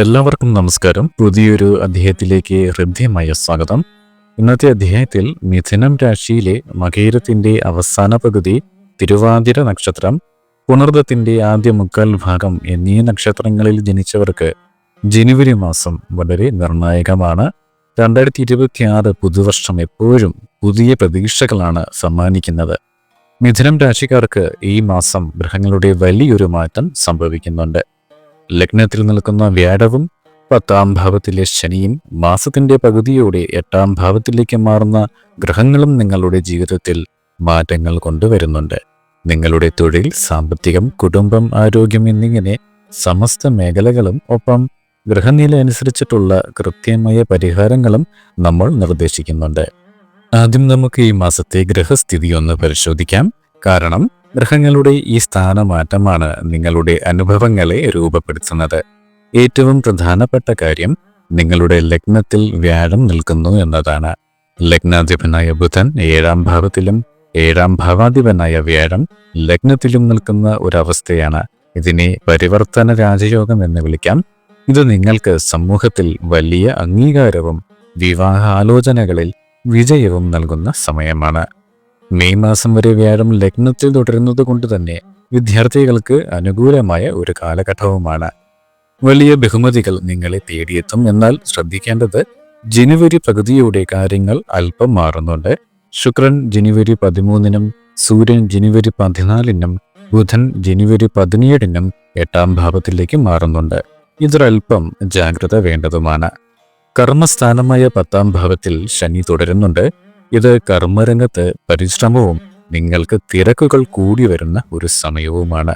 എല്ലാവർക്കും നമസ്കാരം. പുതിയൊരു അധ്യായത്തിലേക്ക് ഹൃദ്യമായ സ്വാഗതം. ഇന്നത്തെ അധ്യായത്തിൽ മിഥുനം രാശിയിലെ മകേരത്തിന്റെ അവസാന പകുതി തിരുവാതിര നക്ഷത്രം പുണർദത്തിന്റെ ആദ്യ മുക്കാൽ ഭാഗം എന്നീ നക്ഷത്രങ്ങളിൽ ജനിച്ചവർക്ക് ജനുവരി മാസം വളരെ നിർണായകമാണ്. രണ്ടായിരത്തി ഇരുപത്തിയാറ് പുതുവർഷം എപ്പോഴും പുതിയ പ്രതീക്ഷകളാണ് സമ്മാനിക്കുന്നത്. മിഥുനം രാശിക്കാർക്ക് ഈ മാസം ഗ്രഹങ്ങളുടെ വലിയൊരു മാറ്റം സംഭവിക്കുന്നുണ്ട്. ലഗ്നത്തിൽ നിൽക്കുന്ന വ്യാഴവും പത്താം ഭാവത്തിലെ ശനിയും മാസത്തിന്റെ പകുതിയോടെ എട്ടാം ഭാവത്തിലേക്ക് മാറുന്ന ഗ്രഹങ്ങളും നിങ്ങളുടെ ജീവിതത്തിൽ മാറ്റങ്ങൾ കൊണ്ടുവരുന്നുണ്ട്. നിങ്ങളുടെ തൊഴിൽ സാമ്പത്തികം കുടുംബം ആരോഗ്യം എന്നിങ്ങനെ സമസ്ത മേഖലകളും ഒപ്പം ഗ്രഹനില അനുസരിച്ചിട്ടുള്ള കൃത്യമായ പരിഹാരങ്ങളും നമ്മൾ നിർദ്ദേശിക്കുന്നുണ്ട്. ആദ്യം നമുക്ക് ഈ മാസത്തെ ഗ്രഹസ്ഥിതി ഒന്ന് പരിശോധിക്കാം. കാരണം ഗ്രഹങ്ങളുടെ ഈ സ്ഥാനമാറ്റമാണ് നിങ്ങളുടെ അനുഭവങ്ങളെ രൂപപ്പെടുത്തുന്നത്. ഏറ്റവും പ്രധാനപ്പെട്ട കാര്യം നിങ്ങളുടെ ലഗ്നത്തിൽ വ്യാഴം നിൽക്കുന്നു എന്നതാണ്. ലഗ്നാധിപനായ ബുധൻ ഏഴാം ഭാവത്തിലും ഏഴാം ഭാവാധിപനായ വ്യാഴം ലഗ്നത്തിലും നിൽക്കുന്ന ഒരവസ്ഥയാണ്. ഇതിനെ പരിവർത്തന രാജയോഗം എന്ന് വിളിക്കാം. ഇത് നിങ്ങൾക്ക് സമൂഹത്തിൽ വലിയ അംഗീകാരവും വിവാഹാലോചനകളിൽ വിജയവും നൽകുന്ന സമയമാണ്. മെയ് മാസം വരെ വ്യാഴം ലഗ്നത്തിൽ തുടരുന്നത് കൊണ്ട് തന്നെ വിദ്യാർത്ഥികൾക്ക് അനുകൂലമായ ഒരു കാലഘട്ടവുമാണ്. വലിയ ബഹുമതികൾ നിങ്ങളെ തേടിയെത്തും. എന്നാൽ ശ്രദ്ധിക്കേണ്ടത് ജനുവരി പകുതിയോടെ കാര്യങ്ങൾ അല്പം മാറുന്നുണ്ട്. ശുക്രൻ ജനുവരി പതിമൂന്നിനും സൂര്യൻ ജനുവരി പതിനാലിനും ബുധൻ ജനുവരി പതിനേഴിനും എട്ടാം ഭാവത്തിലേക്ക് മാറുന്നുണ്ട്. ഇതൊരൽപ്പം ജാഗ്രത വേണ്ടതുമാണ്. കർമ്മസ്ഥാനമായ പത്താം ഭാവത്തിൽ ശനി തുടരുന്നുണ്ട്. ഇത് കർമ്മരംഗത്ത് പരിശ്രമവും നിങ്ങൾക്ക് തിരക്കുകൾ കൂടി വരുന്ന ഒരു സമയവുമാണ്.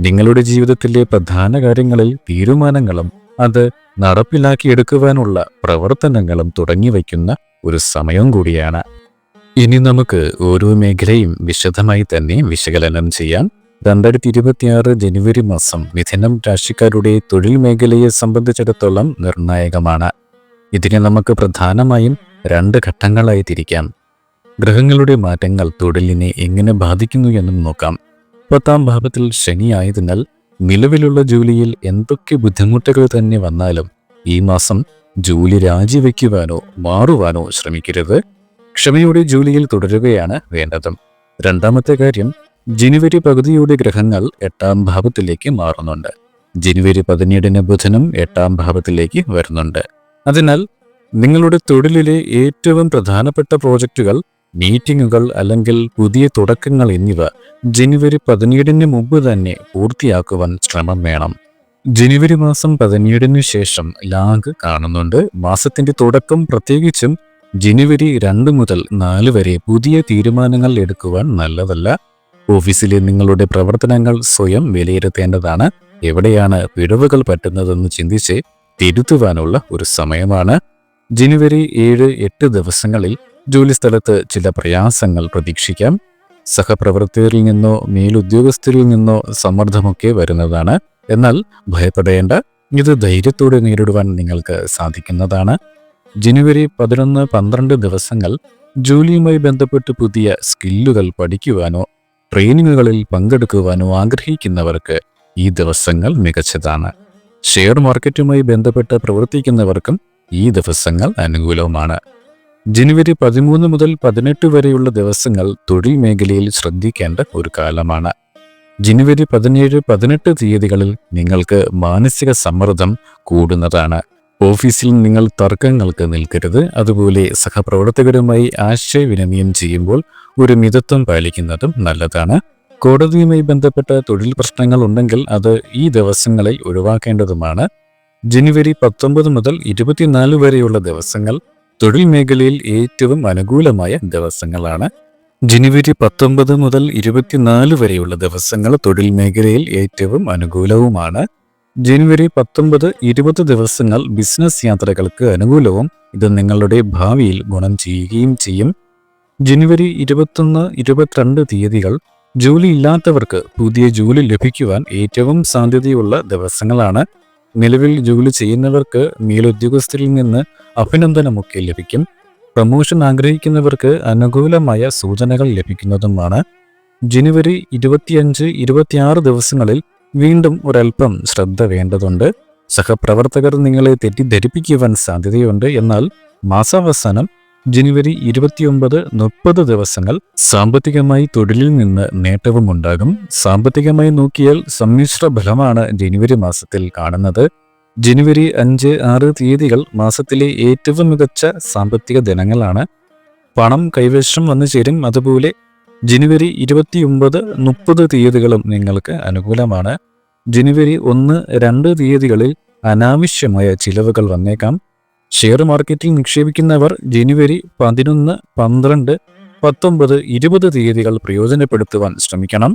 നിങ്ങളുടെ ജീവിതത്തിലെ പ്രധാന കാര്യങ്ങളിൽ തീരുമാനങ്ങളും അത് നടപ്പിലാക്കിയെടുക്കുവാനുള്ള പ്രവർത്തനങ്ങളും തുടങ്ങി വയ്ക്കുന്ന ഒരു സമയം കൂടിയാണ്. ഇനി നമുക്ക് ഓരോ മേഖലയും വിശദമായി തന്നെ വിശകലനം ചെയ്യാം. രണ്ടായിരത്തി ഇരുപത്തിയാറ് ജനുവരി മാസം മിഥുനം രാശിക്കാരുടെ തൊഴിൽ മേഖലയെ സംബന്ധിച്ചിടത്തോളം നിർണായകമാണ്. ഇതിനെ നമുക്ക് പ്രധാനമായും രണ്ട് ഘട്ടങ്ങളായി തിരിക്കാം. ഗ്രഹങ്ങളുടെ മാറ്റങ്ങൾ തൊഴിലിനെ എങ്ങനെ ബാധിക്കുന്നു എന്നും നോക്കാം. പത്താം ഭാവത്തിൽ ശനിയായതിനാൽ നിലവിലുള്ള ജോലിയിൽ എന്തൊക്കെ ബുദ്ധിമുട്ടുകൾ തന്നെ വന്നാലും ഈ മാസം ജോലി രാജിവെക്കുവാനോ മാറുവാനോ ശ്രമിക്കരുത്. ക്ഷമയോടെ ജോലിയിൽ തുടരുകയാണ് വേണ്ടത്. രണ്ടാമത്തെ കാര്യം ജനുവരി പകുതിയോടെ ഗ്രഹങ്ങൾ എട്ടാം ഭാവത്തിലേക്ക് മാറുന്നുണ്ട്. ജനുവരി പതിനേഴിന് ബുധനും എട്ടാം ഭാവത്തിലേക്ക് വരുന്നുണ്ട്. അതിനാൽ നിങ്ങളുടെ തൊഴിലിലെ ഏറ്റവും പ്രധാനപ്പെട്ട പ്രോജക്റ്റുകൾ മീറ്റിംഗുകൾ അല്ലെങ്കിൽ പുതിയ തുടക്കങ്ങൾ എന്നിവ ജനുവരി പതിനേഴിന് മുമ്പ് തന്നെ പൂർത്തിയാക്കുവാൻ ശ്രമം വേണം. ജനുവരി മാസം പതിനേഴിന് ശേഷം ലാഗ് കാണുന്നുണ്ട്. മാസത്തിന്റെ തുടക്കം പ്രത്യേകിച്ചും ജനുവരി രണ്ട് മുതൽ നാല് വരെ പുതിയ തീരുമാനങ്ങൾ എടുക്കുവാൻ നല്ലതല്ല. ഓഫീസിലെ നിങ്ങളുടെ പ്രവർത്തനങ്ങൾ സ്വയം വിലയിരുത്തേണ്ടതാണ്. എവിടെയാണ് പിഴവുകൾ പറ്റുന്നതെന്ന് ചിന്തിച്ച് തിരുത്തുവാനുള്ള ഒരു സമയമാണ്. ജനുവരി ഏഴ് എട്ട് ദിവസങ്ങളിൽ ജോലിസ്ഥലത്ത് ചില പ്രയാസങ്ങൾ പ്രതീക്ഷിക്കാം. സഹപ്രവർത്തകരിൽ നിന്നോ മേലുദ്യോഗസ്ഥരിൽ നിന്നോ സമ്മർദ്ദമൊക്കെ വരുന്നതാണ്. എന്നാൽ ഭയപ്പെടേണ്ട ഇത് ധൈര്യത്തോടെ നേരിടുവാൻ നിങ്ങൾക്ക് സാധിക്കുന്നതാണ്. ജനുവരി പതിനൊന്ന് പന്ത്രണ്ട് ദിവസങ്ങൾ ജോലിയുമായി ബന്ധപ്പെട്ട് പുതിയ സ്കില്ലുകൾ പഠിക്കുവാനോ ട്രെയിനിങ്ങുകളിൽ പങ്കെടുക്കുവാനോ ആഗ്രഹിക്കുന്നവർക്ക് ഈ ദിവസങ്ങൾ മികച്ചതാണ്. ഷെയർ മാർക്കറ്റുമായി ബന്ധപ്പെട്ട് പ്രവർത്തിക്കുന്നവർക്കും ഈ ദിവസങ്ങൾ അനുകൂലവുമാണ്. ജനുവരി പതിമൂന്ന് മുതൽ പതിനെട്ട് വരെയുള്ള ദിവസങ്ങൾ തൊഴിൽ മേഖലയിൽ ശ്രദ്ധിക്കേണ്ട ഒരു കാലമാണ്. ജനുവരി പതിനേഴ് പതിനെട്ട് തീയതികളിൽ നിങ്ങൾക്ക് മാനസിക സമ്മർദ്ദം കൂടുന്നതാണ്. ഓഫീസിൽ നിങ്ങൾ തർക്കങ്ങൾക്ക് നിൽക്കരുത്. അതുപോലെ സഹപ്രവർത്തകരുമായി ആശയവിനിമയം ചെയ്യുമ്പോൾ ഒരു മിതത്വം പാലിക്കുന്നതും നല്ലതാണ്. കോടതിയുമായി ബന്ധപ്പെട്ട തൊഴിൽ പ്രശ്നങ്ങൾ ഉണ്ടെങ്കിൽ അത് ഈ ദിവസങ്ങളിൽ ഒഴിവാക്കേണ്ടതുമാണ്. ജനുവരി പത്തൊമ്പത് മുതൽ ഇരുപത്തിനാല് വരെയുള്ള ദിവസങ്ങൾ തൊഴിൽ മേഖലയിൽ ഏറ്റവും അനുകൂലമായ ദിവസങ്ങളാണ്. ജനുവരി പത്തൊമ്പത് മുതൽ ഇരുപത്തിനാല് വരെയുള്ള ദിവസങ്ങൾ തൊഴിൽ മേഖലയിൽ ഏറ്റവും അനുകൂലവുമാണ്. ജനുവരി പത്തൊമ്പത് ഇരുപത് ദിവസങ്ങൾ ബിസിനസ് യാത്രകൾക്ക് അനുകൂലവും ഇത് നിങ്ങളുടെ ഭാവിയിൽ ഗുണം ചെയ്യുകയും ചെയ്യും. ജനുവരി ഇരുപത്തൊന്ന് ഇരുപത്തിരണ്ട് തീയതികൾ ജോലിയില്ലാത്തവർക്ക് പുതിയ ജോലി ലഭിക്കുവാൻ ഏറ്റവും സാധ്യതയുള്ള ദിവസങ്ങളാണ്. നിലവിൽ ജോലി ചെയ്യുന്നവർക്ക് മേലുദ്യോഗസ്ഥരിൽ നിന്ന് അഭിനന്ദനമൊക്കെ ലഭിക്കും. പ്രമോഷൻ ആഗ്രഹിക്കുന്നവർക്ക് അനുകൂലമായ സൂചനകൾ ലഭിക്കുന്നതുമാണ്. ജനുവരി ഇരുപത്തിയഞ്ച് ഇരുപത്തിയാറ് ദിവസങ്ങളിൽ വീണ്ടും ഒരൽപ്പം ശ്രദ്ധ വേണ്ടതുണ്ട്. സഹപ്രവർത്തകർ നിങ്ങളെ തെറ്റിദ്ധരിപ്പിക്കുവാൻ സാധ്യതയുണ്ട്. എന്നാൽ മാസാവസാനം ജനുവരി ഇരുപത്തിയൊമ്പത് മുപ്പത് ദിവസങ്ങൾ സാമ്പത്തികമായി തൊഴിലിൽ നിന്ന് നേട്ടവും ഉണ്ടാകും സാമ്പത്തികമായി നോക്കിയാൽ സമ്മിശ്ര ഫലമാണ് ജനുവരി മാസത്തിൽ കാണുന്നത്. ജനുവരി അഞ്ച് ആറ് തീയതികൾ മാസത്തിലെ ഏറ്റവും മികച്ച സാമ്പത്തിക ദിനങ്ങളാണ്. പണം കൈവശം വന്നു ചേരും. അതുപോലെ ജനുവരി ഇരുപത്തിയൊമ്പത് മുപ്പത് തീയതികളും നിങ്ങൾക്ക് അനുകൂലമാണ്. ജനുവരി ഒന്ന് രണ്ട് തീയതികളിൽ അനാവശ്യമായ ചിലവുകൾ വന്നേക്കാം. ഷെയർ മാർക്കറ്റിൽ നിക്ഷേപിക്കുന്നവർ ജനുവരി പതിനൊന്ന് പന്ത്രണ്ട് പത്തൊമ്പത് ഇരുപത് തീയതികൾ പ്രയോജനപ്പെടുത്തുവാൻ ശ്രമിക്കണം.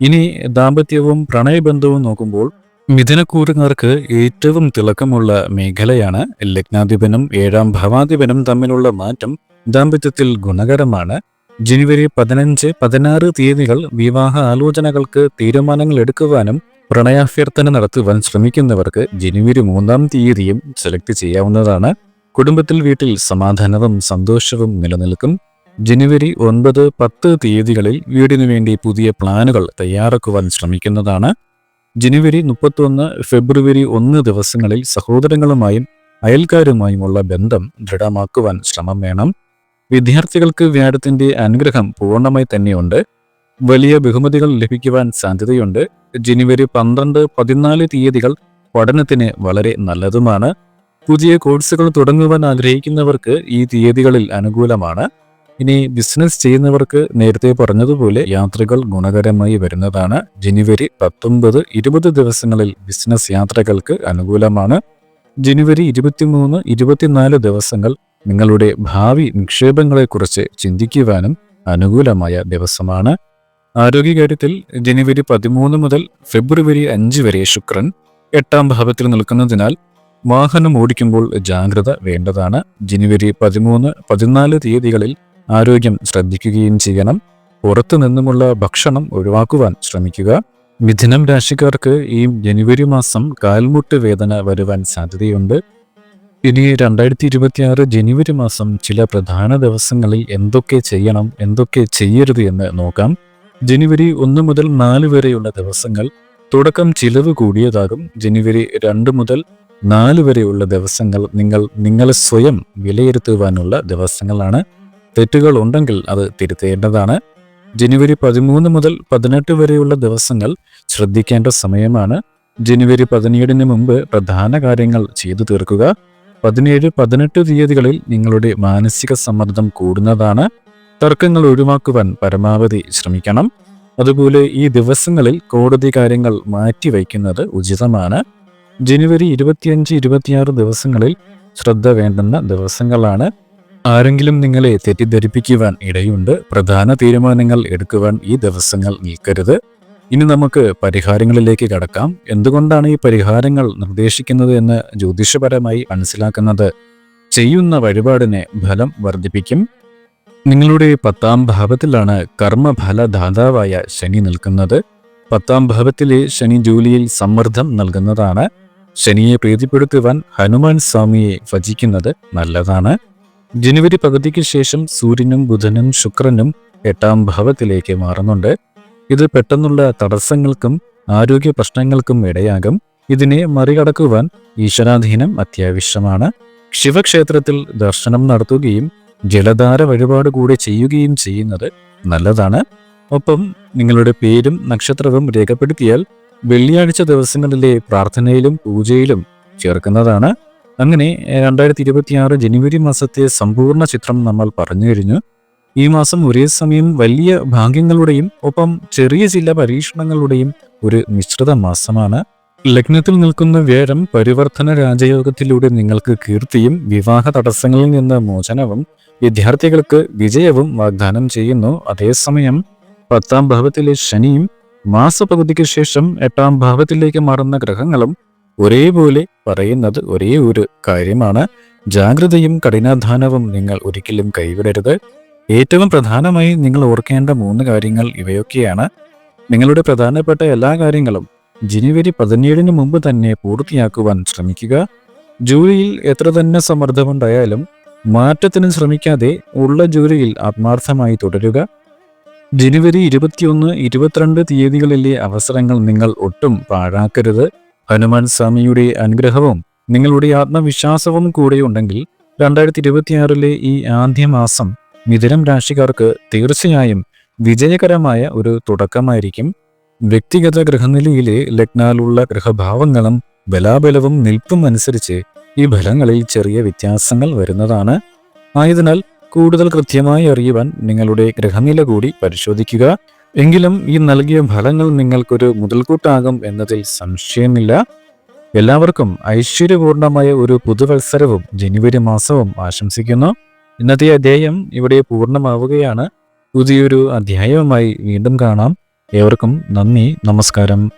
ഇനി ദാമ്പത്യവും പ്രണയബന്ധവും നോക്കുമ്പോൾ മിഥുനക്കൂറുകാർക്ക് ഏറ്റവും തിളക്കമുള്ള മേഖലയാണ് ലഗ്നാധിപനും ഏഴാം ഭവാധിപനും തമ്മിലുള്ള മാറ്റം ദാമ്പത്യത്തിൽ ഗുണകരമാണ്. ജനുവരി പതിനഞ്ച് പതിനാറ് തീയതികൾ വിവാഹ ആലോചനകൾക്ക് തീരുമാനങ്ങൾ എടുക്കുവാനും പ്രണയാഭ്യർത്ഥന നടത്തുവാൻ ശ്രമിക്കുന്നവർക്ക് ജനുവരി മൂന്നാം തീയതിയും സെലക്ട് ചെയ്യാവുന്നതാണ്. കുടുംബത്തിൽ വീട്ടിൽ സമാധാനവും സന്തോഷവും നിലനിൽക്കും. ജനുവരി ഒൻപത് പത്ത് തീയതികളിൽ വീടിനു വേണ്ടി പുതിയ പ്ലാനുകൾ തയ്യാറാക്കുവാൻ ശ്രമിക്കുന്നതാണ്. ജനുവരി മുപ്പത്തൊന്ന് ഫെബ്രുവരി ഒന്ന് ദിവസങ്ങളിൽ സഹോദരങ്ങളുമായും അയൽക്കാരുമായുമുള്ള ബന്ധം ദൃഢമാക്കുവാൻ ശ്രമം വേണം. വിദ്യാർത്ഥികൾക്ക് വ്യാഴത്തിന്റെ അനുഗ്രഹം പൂർണമായി തന്നെയുണ്ട്. വലിയ ബഹുമതികൾ ലഭിക്കുവാൻ സാധ്യതയുണ്ട്. ജനുവരി പന്ത്രണ്ട് പതിനാല് തീയതികൾ പഠനത്തിന് വളരെ നല്ലതുമാണ്. പുതിയ കോഴ്സുകൾ തുടങ്ങുവാൻ ആഗ്രഹിക്കുന്നവർക്ക് ഈ തീയതികളിൽ അനുകൂലമാണ്. ഇനി ബിസിനസ് ചെയ്യുന്നവർക്ക് നേരത്തെ പറഞ്ഞതുപോലെ യാത്രകൾ ഗുണകരമായി വരുന്നതാണ്. ജനുവരി പത്തൊമ്പത് ഇരുപത് ദിവസങ്ങളിൽ ബിസിനസ് യാത്രകൾക്ക് അനുകൂലമാണ്. ജനുവരി ഇരുപത്തിമൂന്ന് ഇരുപത്തിനാല് ദിവസങ്ങൾ നിങ്ങളുടെ ഭാവി നിക്ഷേപങ്ങളെക്കുറിച്ച് ചിന്തിക്കുവാനും അനുകൂലമായ ദിവസമാണ്. ആരോഗ്യകാര്യത്തിൽ ജനുവരി പതിമൂന്ന് മുതൽ ഫെബ്രുവരി അഞ്ച് വരെ ശുക്രൻ എട്ടാം ഭാവത്തിൽ നിൽക്കുന്നതിനാൽ വാഹനം ഓടിക്കുമ്പോൾ ജാഗ്രത വേണ്ടതാണ്. ജനുവരി പതിമൂന്ന് പതിനാല് തീയതികളിൽ ആരോഗ്യം ശ്രദ്ധിക്കുകയും ചെയ്യണം. പുറത്തു നിന്നുമുള്ള ഭക്ഷണം ഒഴിവാക്കുവാൻ ശ്രമിക്കുക. മിഥുനം രാശിക്കാർക്ക് ഈ ജനുവരി മാസം കാൽമുട്ട് വേദന വരുവാൻ സാധ്യതയുണ്ട്. ഇനി രണ്ടായിരത്തി ഇരുപത്തിയാറ് ജനുവരി മാസം ചില പ്രധാന ദിവസങ്ങളിൽ എന്തൊക്കെ ചെയ്യണം എന്തൊക്കെ ചെയ്യരുത് എന്ന് നോക്കാം. ജനുവരി ഒന്ന് മുതൽ നാല് വരെയുള്ള ദിവസങ്ങൾ തുടക്കം ചിലവ് കൂടിയതാകും. ജനുവരി രണ്ട് മുതൽ നാല് വരെയുള്ള ദിവസങ്ങൾ നിങ്ങൾ നിങ്ങളെ സ്വയം വിലയിരുത്തുവാനുള്ള ദിവസങ്ങളാണ്. തെറ്റുകൾ ഉണ്ടെങ്കിൽ അത് തിരുത്തേണ്ടതാണ്. ജനുവരി പതിമൂന്ന് മുതൽ പതിനെട്ട് വരെയുള്ള ദിവസങ്ങൾ ശ്രദ്ധിക്കേണ്ട സമയമാണ്. ജനുവരി പതിനേഴിന് മുമ്പ് പ്രധാന കാര്യങ്ങൾ ചെയ്തു തീർക്കുക. പതിനേഴ് പതിനെട്ട് തീയതികളിൽ നിങ്ങളുടെ മാനസിക സമ്മർദ്ദം കൂടുന്നതാണ്. തർക്കങ്ങൾ ഒഴിവാക്കുവാൻ പരമാവധി ശ്രമിക്കണം. അതുപോലെ ഈ ദിവസങ്ങളിൽ കോടതി കാര്യങ്ങൾ മാറ്റിവയ്ക്കുന്നത് ഉചിതമാണ്. ജനുവരി ഇരുപത്തിയഞ്ച് ഇരുപത്തിയാറ് ദിവസങ്ങളിൽ ശ്രദ്ധ വേണ്ടുന്ന ദിവസങ്ങളാണ്. ആരെങ്കിലും നിങ്ങളെ തെറ്റിദ്ധരിപ്പിക്കുവാൻ ഇടയുണ്ട്. പ്രധാന തീരുമാനങ്ങൾ എടുക്കുവാൻ ഈ ദിവസങ്ങൾ നിൽക്കരുത്. ഇനി നമുക്ക് പരിഹാരങ്ങളിലേക്ക് കടക്കാം. എന്തുകൊണ്ടാണ് ഈ പരിഹാരങ്ങൾ നിർദ്ദേശിക്കുന്നത് എന്ന് ജ്യോതിഷപരമായി മനസ്സിലാക്കുന്നത്? ചെയ്യുന്ന വഴിപാടിനെ ഫലം വർദ്ധിപ്പിക്കും. നിങ്ങളുടെ പത്താം ഭാവത്തിലാണ് കർമ്മഫല ദാതാവായ ശനി നിൽക്കുന്നത്. പത്താം ഭാവത്തിലെ ശനി ജോലിയിൽ സമ്മർദ്ദം നൽകുന്നതാണ്. ശനിയെ പ്രീതിപ്പെടുത്തുവാൻ ഹനുമാൻ സ്വാമിയെ ഭജിക്കുന്നത് നല്ലതാണ്. ജനുവരി പകുതിക്ക് ശേഷം സൂര്യനും ബുധനും ശുക്രനും എട്ടാം ഭാവത്തിലേക്ക് മാറുന്നുണ്ട്. ഇത് പെട്ടെന്നുള്ള തടസ്സങ്ങൾക്കും ആരോഗ്യ പ്രശ്നങ്ങൾക്കും ഇടയാകും. ഇതിനെ മറികടക്കുവാൻ ഈശ്വരാധീനം അത്യാവശ്യമാണ്. ശിവക്ഷേത്രത്തിൽ ദർശനം നടത്തുകയും ജലധാര വഴിപാട് കൂടെ ചെയ്യുകയും ചെയ്യുന്നത് നല്ലതാണ്. ഒപ്പം നിങ്ങളുടെ പേരും നക്ഷത്രവും രേഖപ്പെടുത്തിയാൽ വെള്ളിയാഴ്ച ദിവസങ്ങളിലെ പ്രാർത്ഥനയിലും പൂജയിലും ചേർക്കുന്നതാണ്. അങ്ങനെ രണ്ടായിരത്തി ഇരുപത്തിയാറ് ജനുവരി മാസത്തെ സമ്പൂർണ ചിത്രം നമ്മൾ പറഞ്ഞു കഴിഞ്ഞു. ഈ മാസം ഒരേ സമയം വലിയ ഭാഗ്യങ്ങളുടെയും ഒപ്പം ചെറിയ ചില പരീക്ഷണങ്ങളുടെയും ഒരു മിശ്രിത മാസമാണ്. ലഗ്നത്തിൽ നിൽക്കുന്ന വ്യാഴം പരിവർത്തന രാജയോഗത്തിലൂടെ നിങ്ങൾക്ക് കീർത്തിയും വിവാഹ തടസ്സങ്ങളിൽ നിന്ന് മോചനവും വിദ്യാർത്ഥികൾക്ക് വിജയവും വാഗ്ദാനം ചെയ്യുന്നു. അതേസമയം പത്താം ഭാവത്തിലെ ശനിയും മാസപകുതിക്ക് ശേഷം എട്ടാം ഭാവത്തിലേക്ക് മാറുന്ന ഗ്രഹങ്ങളും ഒരേപോലെ പറയുന്നത് ഒരേ ഒരു കാര്യമാണ്. ജാഗ്രതയും കഠിനാധാനവും നിങ്ങൾ ഒരിക്കലും കൈവിടരുത്. ഏറ്റവും പ്രധാനമായി നിങ്ങൾ ഓർക്കേണ്ട മൂന്ന് കാര്യങ്ങൾ ഇവയൊക്കെയാണ്. നിങ്ങളുടെ പ്രധാനപ്പെട്ട എല്ലാ കാര്യങ്ങളും ജനുവരി പതിനേഴിന് മുമ്പ് തന്നെ പൂർത്തിയാക്കുവാൻ ശ്രമിക്കുക. ജോലിയിൽ എത്ര തന്നെ സമ്മർദ്ദമുണ്ടായാലും മാറ്റത്തിന് ശ്രമിക്കാതെ ഉള്ള ജോലിയിൽ ആത്മാർത്ഥമായി തുടരുക. ജനുവരി ഇരുപത്തിയൊന്ന് ഇരുപത്തിരണ്ട് തീയതികളിലെ അവസരങ്ങൾ നിങ്ങൾ ഒട്ടും പാഴാക്കരുത്. ഹനുമാൻ സ്വാമിയുടെ അനുഗ്രഹവും നിങ്ങളുടെ ആത്മവിശ്വാസവും കൂടെ ഉണ്ടെങ്കിൽ രണ്ടായിരത്തി ഇരുപത്തിയാറിലെ ഈ ആദ്യ മാസം മിഥുനം രാശിക്കാർക്ക് തീർച്ചയായും വിജയകരമായ ഒരു തുടക്കമായിരിക്കും. വ്യക്തിഗത ഗൃഹനിലയിലെ ലഗ്നാലുള്ള ഗൃഹഭാവങ്ങളും ബലാബലവും നിൽപ്പും അനുസരിച്ച് ഈ ഫലങ്ങളിൽ ചെറിയ വ്യത്യാസങ്ങൾ വരുന്നതാണ്. ആയതിനാൽ കൂടുതൽ കൃത്യമായി അറിയുവാൻ നിങ്ങളുടെ ഗ്രഹനില കൂടി പരിശോധിക്കുക. എങ്കിലും ഈ നൽകിയ ഫലങ്ങൾ നിങ്ങൾക്കൊരു മുതൽക്കൂട്ടാകും എന്നതിൽ സംശയമില്ല. എല്ലാവർക്കും ഐശ്വര്യപൂർണമായ ഒരു പുതുവത്സരവും ജനുവരി മാസവും ആശംസിക്കുന്നു. ഇന്നത്തെ അധ്യായം ഇവിടെ പൂർണമാവുകയാണ്. പുതിയൊരു അധ്യായവുമായി വീണ്ടും കാണാം. ഏവർക്കും നന്ദി നമസ്കാരം.